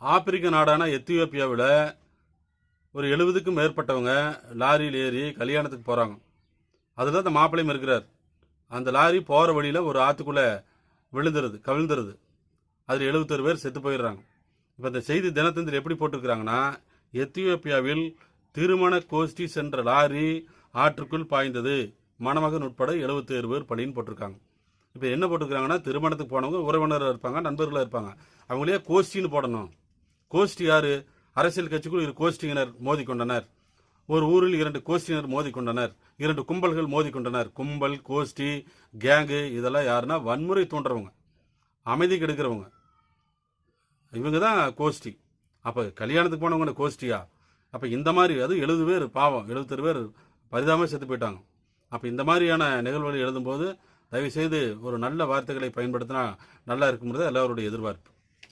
ஆப்பிரிக்க நாடான எத்தியோப்பியாவில் ஒரு எழுபதுக்கும் மேற்பட்டவங்க லாரியில் ஏறி கல்யாணத்துக்கு போகிறாங்க அதில் அந்த மாப்பிள்ளையும் இருக்கிறார். அந்த லாரி போகிற வழியில் ஒரு ஆற்றுக்குள்ளே விழுந்துருது கவிழ்ந்துருது. அதில் எழுபத்தொரு பேர் செத்து போயிடுறாங்க. இப்போ இந்த செய்தி தினத்தந்தில் எப்படி போட்டிருக்கிறாங்கன்னா எத்தியோப்பியாவில் திருமண கோஷ்டி சென்ற லாரி ஆற்றுக்குள் பாய்ந்தது. மணமகன் உட்பட எழுபத்தேழு பேர் பலின்னு போட்டிருக்காங்க. இப்போ என்ன போட்டிருக்காங்கன்னா திருமணத்துக்கு போனவங்க உறவினராக இருப்பாங்க நண்பர்களாக இருப்பாங்க. அவங்களே கோஷ்டின்னு போடணும். கோஷ்டி யாரு? அரசியல் கட்சிக்குள் இரு கோஷ்டியினர் மோதிக்கொண்டனர் ஒரு ஊரில் இரண்டு கோஷ்டியினர் மோதிக்கொண்டனர் இரண்டு கும்பல்கள் மோதிக்கொண்டனர் கும்பல் கோஷ்டி கேங்கு இதெல்லாம் யாருன்னா வன்முறை தூண்டுறவங்க அமைதி கெடுக்கிறவங்க. இவங்க தான் கோஷ்டி. அப்போ கல்யாணத்துக்கு போனவங்க கோஷ்டியா? அப்போ இந்த மாதிரி அது எழுபது பேர் பாவம். எழுபத்தெரு பேர் பரிதாபமாக செத்து போயிட்டாங்க. அப்போ இந்த மாதிரியான நிகழ்வுகள் எழுதும்போது தயவுசெய்து ஒரு நல்ல வார்த்தைகளை பயன்படுத்தினா நல்லா இருக்குங்கிறது எல்லாருடைய எதிர்பார்ப்பு.